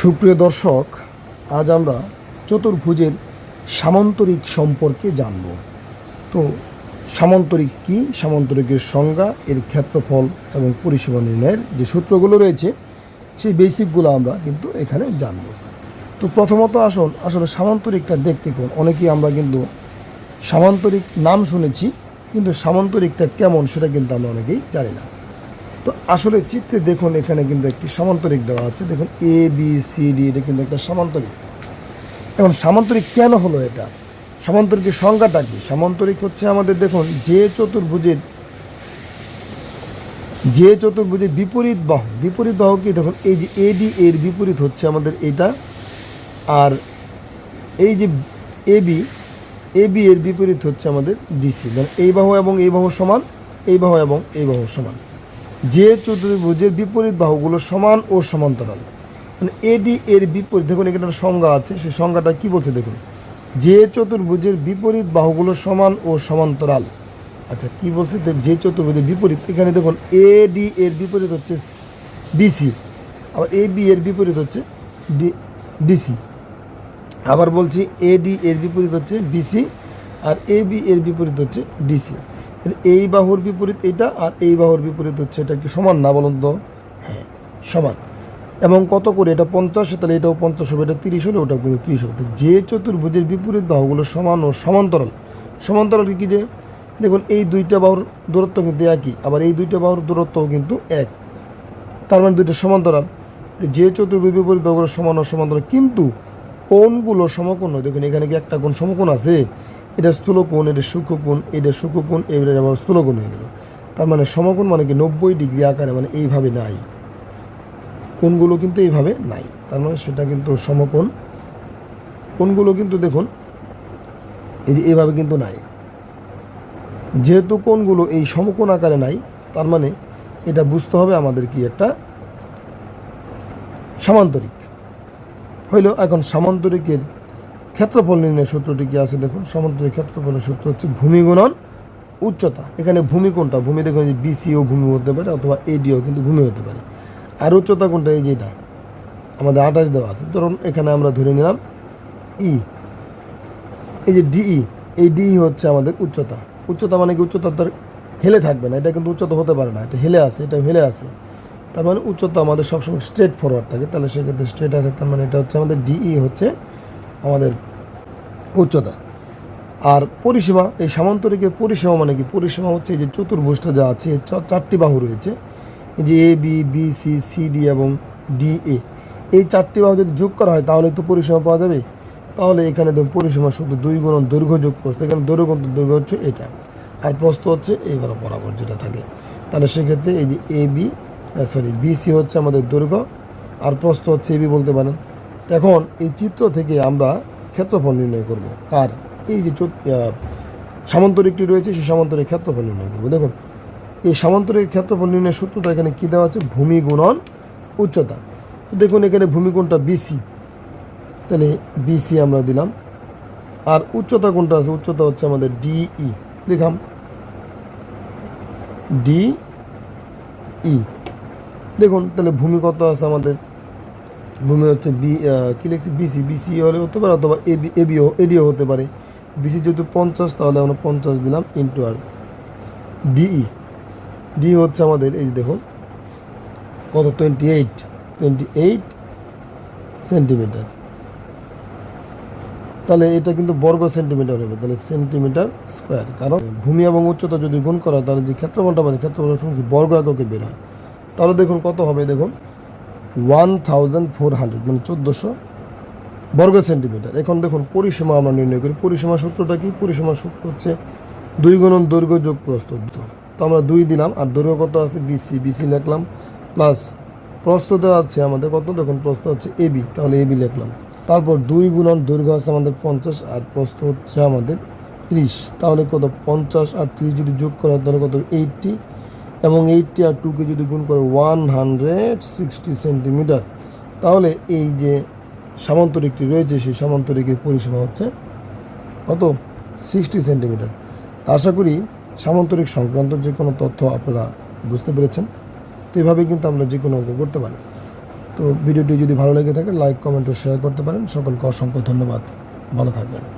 সুপ্রিয় দর্শক, আজ আমরা চতুর্ভুজের সামান্তরিক সম্পর্কে জানব। তো সামান্তরিক কি? সামান্তরিকের সংজ্ঞা, এর ক্ষেত্রফল এবং পরিসীমা নির্ণয়ের যে সূত্রগুলো রয়েছে, সেই বেসিকগুলো আমরা কিন্তু এখানে জানব। তো প্রথমত আসুন, আসলে সামান্তরিকটা দেখতে কোন? অনেকেই আমরা কিন্তু সামান্তরিক নাম শুনেছি, কিন্তু সামান্তরিকটা কেমন সেটা কিন্তু আমরা অনেকেই জানি না। তো আসলে চিত্রে দেখুন, এখানে কিন্তু একটি সমান্তরিক দেওয়া আছে। দেখুন এ বি সি ডি এটা কিন্তু একটা সমান্তরিক। এখন সামান্তরিক কেন হলো এটা? সামান্তরিকের সংজ্ঞাটা কি? সমান্তরিক হচ্ছে আমাদের, দেখুন, যে চতুর্ভুজের যে চতুর্ভুজের বিপরীত বাহু। বিপরীত বাহু কি? দেখুন, এই যে এডি এর বিপরীত হচ্ছে আমাদের এটা। আর এই যে এবি এবি এর বিপরীত হচ্ছে আমাদের ডিসি মানে এই বাহু এবং এই বাহু সমান, এই বাহু এবং এই বাহু সমান। যে চতুর্ভুজের বিপরীত বাহুগুলো সমান ও সমান্তরাল। মানে এডি এর বিপরীত, দেখুন এখানে একটা সংজ্ঞা আছে, সেই সংজ্ঞাটা কি বলছে দেখুন? যে চতুর্ভুজের বিপরীত বাহুগুলো সমান ও সমান্তরাল। আচ্ছা কি বলছে? যে চতুর্ভুজের বিপরীত, এখানে দেখুন এ ডি এর বিপরীত হচ্ছে বিসি আবার এ বি এর বিপরীত হচ্ছে ডি ডিসি আবার বলছি এডি এর বিপরীত হচ্ছে বিসি আর এ বি এর বিপরীত হচ্ছে ডিসি এই বাহুর বিপরীত এটা আর এই বাহুর বিপরীত হচ্ছে এটা কি সমান না বলুন তো? হ্যাঁ। সমান। এবং কত করে? এটা পঞ্চাশ তাহলে এটাও পঞ্চাশ হবে এটা তিরিশ হলে ওটা কিন্তু তিরিশ হবে। যে চতুর্ভুজের বিপরীত বাহুগুলো সমান ও সমান্তরাল সমান্তরাল কি যে? দেখুন এই দুইটা বাহুর দূরত্ব কিন্তু একই আবার এই দুইটা বাহুর দূরত্বও কিন্তু এক। তার মানে দুইটা সমান্তরাল। যে চতুর্ভুজ বিপরীত বাহুগুলো সমান ও সমান্তরাল কিন্তু কোণগুলো সমকোণ দেখুন এখানে কি একটা কোণ সমকোণ আছে? এটা স্থূলকোণ, এটা সূক্ষ্মকোণ এটা সূক্ষ্মকোণ এটা আবার স্থূলকোণ হয়ে গেল। তার মানে সমকোণ মানে কি? নব্বই ডিগ্রি আকারে মানে এইভাবে নাই। কোণগুলো কিন্তু এইভাবে নাই। তার মানে সেটা কিন্তু সমকোণ। কোণগুলো কিন্তু দেখুন, এই যে এইভাবে কিন্তু নাই। যেহেতু কোণগুলো এই সমকোণ আকারে নাই, তার মানে এটা বুঝতে হবে আমাদের কি একটা সামান্তরিক। হইল এখন সামান্তরিকের ক্ষেত্রফল নির্ণয়ের সূত্রটি কি আছে? দেখুন সামান্তরিক ক্ষেত্রফলের সূত্র হচ্ছে ভূমি গুণন উচ্চতা। এখানে ভূমি কোনটা? ভূমি দেখুন যে বিসিও ভূমি হতে পারে অথবা এডিও কিন্তু ভূমি হতে পারে। আর উচ্চতা কোনটা? এই যেটা আমাদের আঠাশ দেওয়া আছে। ধরুন, এখানে আমরা ধরে নিলাম ই এই যে ডিই এই ডিই হচ্ছে আমাদের উচ্চতা। উচ্চতা মানে কি? উচ্চতা তার হেলে থাকবে না। এটা কিন্তু উচ্চতা হতে পারে না। এটা হেলে আছে, এটা হেলে আছে। তার মানে উচ্চতা আমাদের সবসময় স্ট্রেট ফরওয়ার্ড থাকে। তাহলে সেক্ষেত্রে স্ট্রেট আছে, তার মানে এটা হচ্ছে আমাদের ডিই হচ্ছে আমাদের উচ্চতা। আর পরিষেবা, এই সামান্তরিকের পরিষেবা মানে কি? পরিষেবা হচ্ছে যে চতুর্ভুজটা যা আছে চারটি বাহু রয়েছে। এই যে A B B C C D এবং ডি এ এই চারটি বাহু যদি যোগ করা হয়, তাহলে তো পরিষেবা পাওয়া যাবে? তাহলে এখানে পরিসীমা শুধু দুই গুণন দৈর্ঘ্য যোগ প্রস্থ। এখানে দৈর্ঘ্য গুণ দৈর্ঘ্য হচ্ছে এটা। আর প্রস্থ হচ্ছে এইবার বরাবর যেটা থাকে। তাহলে সেক্ষেত্রে এই যে এ বি সরি বিসি হচ্ছে আমাদের দৈর্ঘ্য। আর প্রস্থ হচ্ছে এবি বলতে পারেন। এখন এই চিত্র থেকে আমরা ক্ষেত্রফল নির্ণয় করব। কার এই যে সামান্তরিকটি রয়েছে, সেই সামান্তরিক ক্ষেত্রফল নির্ণয় করব। দেখুন, এই সামান্তরিক ক্ষেত্রফল নির্ণয়ের সূত্রটা এখানে কী দেওয়া আছে? ভূমি গুণন উচ্চতা। তো দেখুন, এখানে ভূমি কোণটা বিসি তাহলে বিসি আমরা দিলাম। আর উচ্চতা কোনটা আছে, উচ্চতা হচ্ছে আমাদের ডিই লিখাম ডি ই দেখুন, তাহলে ভূমি কত আছে আমাদের? ভূমি হচ্ছে বি কী লিখছি? বিসি বিসি হলে হতে পারে, অথবা এবি এবিও এডিও হতে পারে। বিসি যেহেতু পঞ্চাশ, তাহলে আমরা পঞ্চাশ দিলাম ইন্টু আর ডিই ডি হচ্ছে আমাদের, এই দেখুন, কত? Twenty eight twenty eight centimetre তাহলে এটা কিন্তু বর্গ সেন্টিমিটার হবে, তাহলে সেন্টিমিটার স্কোয়ার কারণ ভূমি এবং উচ্চতা যদি গুণ করা তাহলে যে ক্ষেত্রফলটা পাবে ক্ষেত্রফলের সঙ্গে বর্গ এককে বের হয়। তাহলে দেখুন কত হবে, দেখুন। ওয়ান থাউজেন্ড ফোর হান্ড্রেড মানে চোদ্দোশো বর্গ সেন্টিমিটার। এখন দেখুন, পরিসীমা আমরা নির্ণয় করি। পরিসীমা সূত্রটা কি? পরিসীমা সূত্র হচ্ছে দুই গুণন দৈর্ঘ্য যোগ প্রস্থ তো আমরা দুই দিলাম, আর দৈর্ঘ্য কত আছে? বিসি বিসি লিখলাম প্লাস প্রস্থ দেওয়া আছে আমাদের কত? দেখুন, প্রস্থ হচ্ছে এবি তাহলে এবি লিখলাম। তারপর দুই গুণন দৈর্ঘ্য আছে আমাদের পঞ্চাশ, আর প্রস্থ হচ্ছে আমাদের ত্রিশ। তাহলে কত? পঞ্চাশ আর ত্রিশ যদি যোগ করা তাহলে কত? এইটটি এবং এইটটি আর টুকে যদি গুণ করে ওয়ান হান্ড্রেড সিক্সটি সেন্টিমিটার তাহলে এই যে সামান্তরিকটি রয়েছে, সেই সামান্তরিকের পরিসীমা হচ্ছে কত? সিক্সটি সেন্টিমিটার আশা করি সামান্তরিক সংক্রান্ত যে কোনো তথ্য আপনারা বুঝতে পেরেছেন। তো এভাবে কিন্তু আমরা যে কোনো অঙ্ক করতে পারি। তো ভিডিওটি যদি ভালো লেগে থাকে লাইক কমেন্ট ও শেয়ার করতে পারেন। সকলকে অসংখ্য ধন্যবাদ। ভালো থাকবেন।